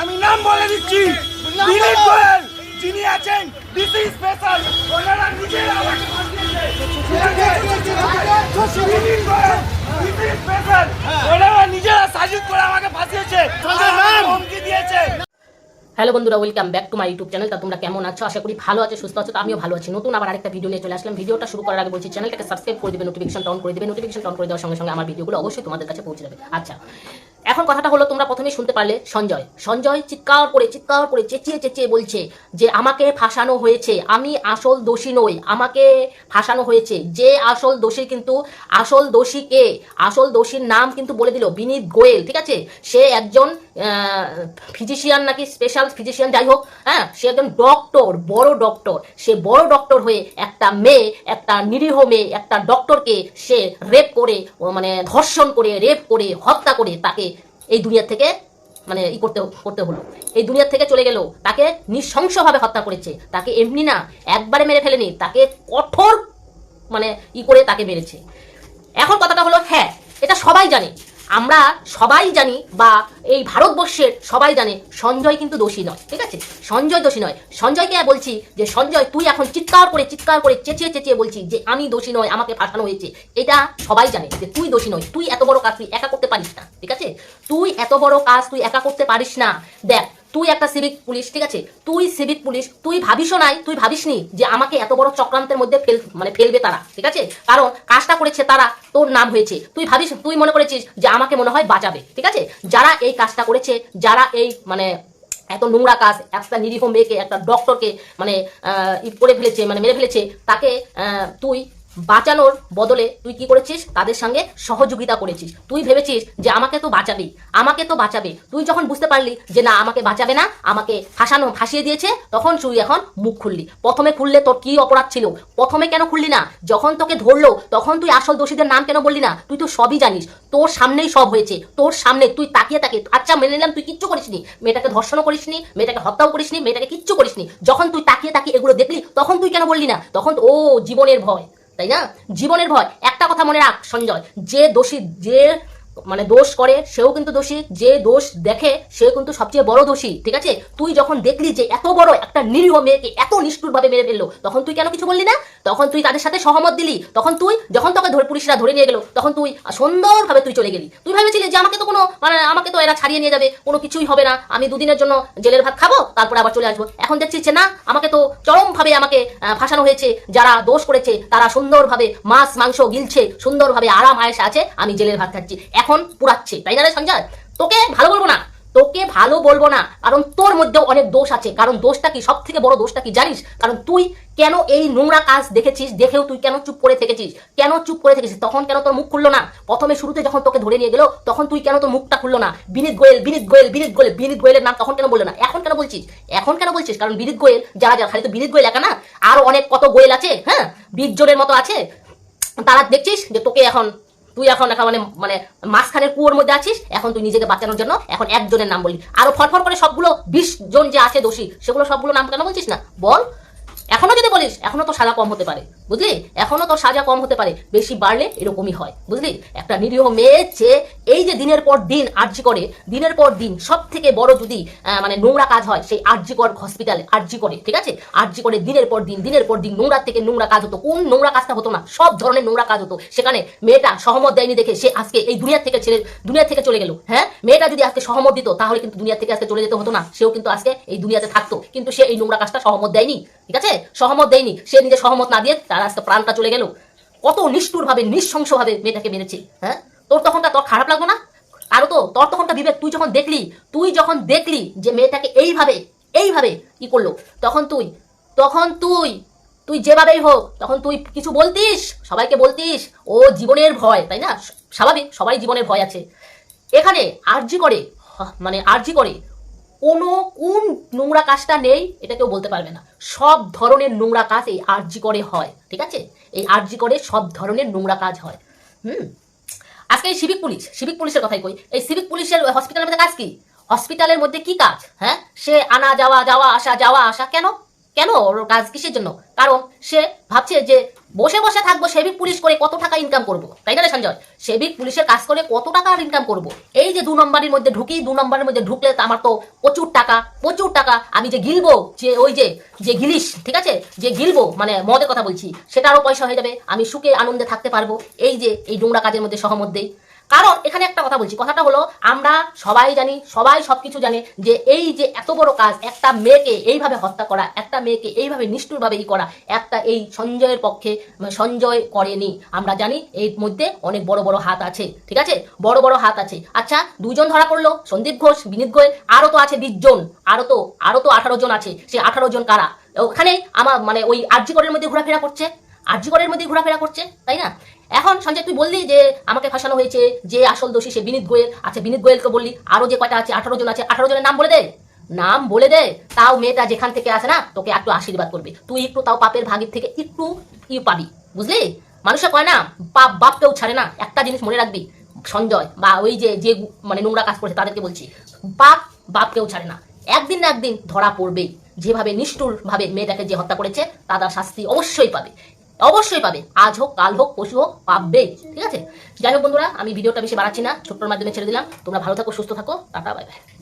আমি নাম বলে দিচ্ছি। দিলীপ গোয়েল যিনি আছেন ডিসি স্পেশাল ওনারা নিজেরা আমাকে ফাঁসিয়েছে দিলীপ গোয়েল ডিসি স্পেশাল ওনারা নিজেরা সাজিদ করে আমাকে ফাঁসিয়েছে নাম হুমকি দিয়েছে। হ্যালো বন্ধুরা welcome back to my YouTube channel তা তোমরা কেমন আছো? আশা করি ভালো আছো সুস্থ আছো তো আমিও ভালো আছি। নতুন আবার আরেকটা ভিডিও নিয়ে চলে আসলাম। ভিডিওটা শুরু করার আগে বলছি চ্যানেলটাকে সাবস্ক্রাইব করে দিবে নোটিফিকেশন অন করে দিবে। নোটিফিকেশন অন করে দেওয়ার সঙ্গে সঙ্গে আমার ভিডিওগুলো অবশ্যই তোমাদের কাছে পৌঁছে যাবে। আচ্ছা এখন কথাটা হলো, তোমরা প্রথমেই শুনতে পারলে সঞ্জয়। সঞ্জয় চিৎকার করে চিৎকার করে চেঁচিয়ে চেঁচিয়ে বলছে যে, আমাকে ফাঁসানো হয়েছে। আমি আসল দোষী নই। আমাকে ফাঁসানো হয়েছে। যে আসল দোষী কিন্তু, আসল দোষী কে? আসল দোষীর নাম কিন্তু বলে দিল, বিনীত গোয়েল, ঠিক আছে? সে একজন ফিজিশিয়ান নাকি স্পেশাল ফিজিশিয়ান যাই হোক হ্যাঁ সে একজন ডক্টর বড় ডক্টর সে বড় ডক্টর হয়ে একটা মেয়ে, একটা নিরীহ মেয়ে, একটা ডক্টরকে সে রেপ করে মানে ধর্ষণ করে রেপ করে, হত্যা করে তাকে এই দুনিয়া থেকে মানে ই করতে করতে হলো। এই দুনিয়ার থেকে চলে গেল, তাকে নৃশংসভাবে হত্যা করেছে। তাকে এমনি না একবারে মেরে ফেলেনি, তাকে কঠোর মানে ই করে তাকে মেরেছে। এখন কথাটা হলো হ্যাঁ এটা সবাই জানে। আমরা সবাই জানি বা এই ভারতবর্ষের সবাই জানে সঞ্জয় কিন্তু দোষী নয়, ঠিক আছে? সঞ্জয় দোষী নয়। সঞ্জয়কে বলছি যে, সঞ্জয়, তুই এখন চিৎকার করে চিৎকার করে, চেঁচিয়ে চেঁচিয়ে বলছি যে, আমি দোষী নয়, আমাকে ফাঁসানো হয়েছে। এটা সবাই জানে যে, তুই দোষী নয়। তুই এত বড় কাজ তুই একা করতে পারিস না, ঠিক আছে? তুই এত বড় কাজ তুই একা করতে পারিস না। দেখ তুই একটা সিভিক পুলিশ ঠিক আছে? তুই সিভিক পুলিশ তুই ভাবিসও নাই, তুই ভাবিসনি যে আমাকে এত বড় চক্রান্তের মধ্যে ফেল মানে ফেলবে তারা, ঠিক আছে? কারণ কাজটা করেছে তারা, তোর নাম হয়েছে। তুই ভাবিস, তুই মনে করেছিস যে আমাকে মনে হয় বাঁচাবে, ঠিক আছে? যারা এই কাজটা করেছে, যারা এই মানে এত নোংরা কাজ, একটা নিরীহ মেয়েকে, একটা ডক্টরকে মানে করে ফেলেছে মানে মেরে ফেলেছে, তাকে তুই বাঁচানোর বদলে তুই কি করেছিস? তাদের সঙ্গে সহযোগিতা করেছিস। তুই ভেবেছিস যে আমাকে তো বাঁচাবি আমাকে তো বাঁচাবে। তুই যখন বুঝতে পারলি যে না, আমাকে বাঁচাবে না, আমাকে ফাঁসানো, ফাঁসিয়ে দিয়েছে, তখন তুই এখন মুখ খুললি। প্রথমে খুললে তোর কি অপরাধ ছিল? প্রথমে কেন খুললি না? যখন তোকে ধরলো, তখন তুই আসল দোষীদের নাম কেন বললি না? তুই তো সবই জানিস। তোর সামনেই সব হয়েছে। তোর সামনে তুই তাকিয়ে তাকিয়ে আচ্ছা মেনে নিলাম, তুই কিচ্ছু করিসনি। মেয়েটাকে ধর্ষণও করিসনি, মেয়েটাকে হত্যাও করিসনি, মেয়েটাকে কিচ্ছু করিসনি। যখন তুই তাকিয়ে তাকিয়ে এগুলো দেখলি, তখন তুই কেন বললি না? তখন ও, জীবনের ভয়। তাই না? জীবনের ভয়। একটা কথা মনে রাখ সঞ্জয়। যে দোষী যে মানে দোষ করে, সেও কিন্তু দোষী। যে দোষ দেখে, সে কিন্তু সবচেয়ে বড় দোষী, ঠিক আছে? তুই যখন দেখলি যে এত বড় একটা নিরীহ মেয়েকে এত নিষ্ঠুরভাবে মেরে ফেলল, তখন তুই কেন কিছু বললি না? তখন তুই তাদের সাথে সহমত দিলি। তখন তুই, যখন তোকে ধরে পুলিশরা ধরে নিয়ে গেল, তখন তুই সুন্দরভাবে তুই চলে গেলি। তুই ভেবেছিলি যে আমাকে তো কোনো মানে আমাকে তো এরা ছাড়িয়ে নিয়ে যাবে, কোনো কিছুই হবে না। আমি দুদিনের জন্য জেলের ভাত খাব, তারপরে আবার চলে আসব। এখন দেখছিস না, আমাকে তো চরমভাবে আমাকে ফাঁসানো হয়েছে। যারা দোষ করেছে, তারা সুন্দরভাবে মাছ, মাংস গিলছে, সুন্দরভাবে আরাম আয়েসে আছে, আমি জেলের ভাত খাচ্ছি। এখন পুরাচ্ছে। তাই না রে সঞ্জয়? তোকে ভালো বলব না। তোকে ভালো বলব না। কারণ তোর মধ্যেও অনেক দোষ আছে। কারণ দোষটা কি? সব থেকে বড় দোষটা কি জানিস? কারণ তুই কেন এই নোংরা কাজ দেখেছিস? দেখেও তুই কেন চুপ করে থেকেছিস? কেন চুপ করে থেকেছিস? তখন কেন তোর মুখ খুললো না? প্রথমে শুরুতে যখন তোকে ধরে নিয়ে গেল, তখন তুই কেন তোর মুখটা খুললো না? বিনীত গোয়েল বিনীত গোয়েল বিনীত গোয়েল, বিনীত গোয়েলের নাম তখন কেন বলল না? এখন কেন বলছিস? এখন কেন বলছিস? কারণ বিনীত গোয়েল, যারা যারা, খালি তো বিনীত গোয়েল একা না? আরও অনেক কত গোয়েল আছে হ্যাঁ? বীরজনের মতো আছে। তারা দেখছিস যে তোকে এখন তুই এখন এখন মানে মানে মাঝখানের কুয়োর মধ্যে আছিস, এখন তুই নিজেকে বাঁচানোর জন্য এখন একজনের নাম বলি আরও ফটফট করে সবগুলো বিশ জন যে আছে দোষী, সেগুলো সবগুলো নাম কেন বলছিস না? বল। এখনও যদি বলিস, এখনও তো সাজা কম হতে পারে। বুঝলি? এখনও তো সাজা কম হতে পারে। বেশি বাড়লে এরকমই হয়। বুঝলি? একটা নিরীহ মেয়ে যে এই যে দিনের পর দিন আর্জি করে, দিনের পর দিন সব থেকে বড় যদি মানে নোংরা কাজ হয়, সেই আর্জিকর হসপিটালে আর্জি করে, ঠিক আছে? আর্জি করে দিনের পর দিন, দিনের পর দিন নোংরা থেকে নোংরা কাজ হতো। কোন নোংরা কাজটা হতো না? সব ধরনের নোংরা কাজ হতো। সেখানে মেয়েটা সহমত দেয়নি দেখে সে আজকে এই দুনিয়া থেকে ছেড়ে, দুনিয়া থেকে চলে গেল। হ্যাঁ? মেয়েটা যদি আজকে সহমত দিত, তাহলে কিন্তু দুনিয়া থেকে আজকে চলে যেতে হতো না। সেও কিন্তু আজকে এই দুনিয়াতে থাকতো। কিন্তু সে এই নোংরা কাজটা সহমত দেয়নি। ঠিক আছে? সহমত দেয়নি। সে নিজে সহমত না দিয়ে তার আজকে প্রাণটা চলে গেল। কত নিষ্ঠুর ভাবে নৃশংস ভাবে মেয়েটাকে মেরেছে হ্যাঁ? তোর তখনটা তোর খারাপ লাগল না? আরও তো, তোর তখনটা বিবেক, তুই যখন দেখলি, তুই যখন দেখলি যে মেয়েটাকে এইভাবে এইভাবে কি করল, তখন তুই তখন তুই তুই যেভাবেই হোক, তখন তুই কিছু বলতিস, সবাইকে বলতিস, ও জীবনের ভয়, তাই না? স্বাভাবিক সবাই জীবনের ভয় আছে। এখানে আর্জি করে মানে আর্জি করে কোনো কোন নোংরা কাজটা নেই, এটা কেউ বলতে পারবে না। সব ধরনের নোংরা কাজ এই আরজি করে হয়, ঠিক আছে? এই আরজি করে সব ধরনের নোংরা কাজ হয়। হুম? আজকে এই সিভিক পুলিশ, সিভিক পুলিশের কথাই কই। এই সিভিক পুলিশের হসপিটালের মধ্যে কাজ কি? হসপিটালের মধ্যে কি কাজ? হ্যাঁ? সে আনা, যাওয়া যাওয়া, আসা যাওয়া, আসা, কেন? কেন ওর কাজ কিসের জন্য? কারণ সে ভাবছে যে বসে বসে থাকব সেবিক পুলিশ করে কত টাকা ইনকাম করব। তাই না সঞ্জয়? সেবিক পুলিশের কাজ করে কত টাকা আর ইনকাম করব? এই যে দু নম্বরের মধ্যে ঢুকি, দু নম্বরের মধ্যে ঢুকলে আমার তো প্রচুর টাকা প্রচুর টাকা। আমি যে গিলবো, যে ওই যে যে গিলিস ঠিক আছে? যে গিলবো মানে মদের কথা বলছি, সেটারও পয়সা হয়ে যাবে। আমি সুখে, আনন্দে থাকতে পারব। এই যে, এই নোংরা কাজের মধ্যে সহমধ্যেই কারণ এখানে একটা কথা বলছি, কথাটা হলো আমরা সবাই জানি, সবাই সবকিছু জানে যে এই যে এত বড় কাজ, একটা মেয়েকে এইভাবে হত্যা করা, একটা মেয়েকে এইভাবে নিষ্ঠুরভাবে ই করা, একটা এই সঞ্জয়ের পক্ষে সঞ্জয় করেনি। আমরা জানি এর মধ্যে অনেক বড় বড় হাত আছে, ঠিক আছে? বড় বড় হাত আছে। আচ্ছা দুজন ধরা পড়ল, সন্দীপ ঘোষ, বিনীত গোয়েল আরও তো আছে বিশ জন আরও তো আরও তো আঠারো জন আছে, সে আঠারো জন কারা? ওখানে আমার মানে ওই আর্যিকরের মধ্যে ঘোরাফেরা করছে? আর্যিকরের মধ্যে ঘোরাফেরা করছে, তাই না? এখন সঞ্জয়, তুই বললি যে আমাকে ফাঁসানো হয়েছে, যে আসল দোষী সে বিনীত গোয়েল। আচ্ছা বিনীত গোয়েলকে বললি, আরও যে কয়টা আছে, আঠারো জন আছে, আঠারো জনের নাম বলে দে। নাম বলে দে। তাও মেয়েটা যেখান থেকে আসে না, তোকে একটু আশীর্বাদ করবে। তুই একটু তাও পাপের ভাগের থেকে একটু ই পাবি, বুঝলি? মানুষে কয় না, পাপ বাপ কেউ ছাড়ে না, একটা জিনিস মনে রাখবি, সঞ্জয়, বা ওই যে যে মানে নোংরা কাজ করছে তাদেরকে বলছি, পাপ বাপ কেউ ছাড়ে না। একদিন না একদিন ধরা পড়বেই। যেভাবে নিষ্ঠুর ভাবে মেয়েটাকে যে হত্যা করেছে, তার শাস্তি অবশ্যই পাবে। অবশ্যই পাবে। আজ হোক, কাল হোক, পশু হোক, পাবে। ঠিক আছে? যাই হোক বন্ধুরা, আমি ভিডিওটা বেশি বাড়াচ্ছি না। ছোট্টর মাধ্যমে ছেড়ে দিলাম। তোমরা ভালো থাকো, সুস্থ থাকো। Tata, bye bye.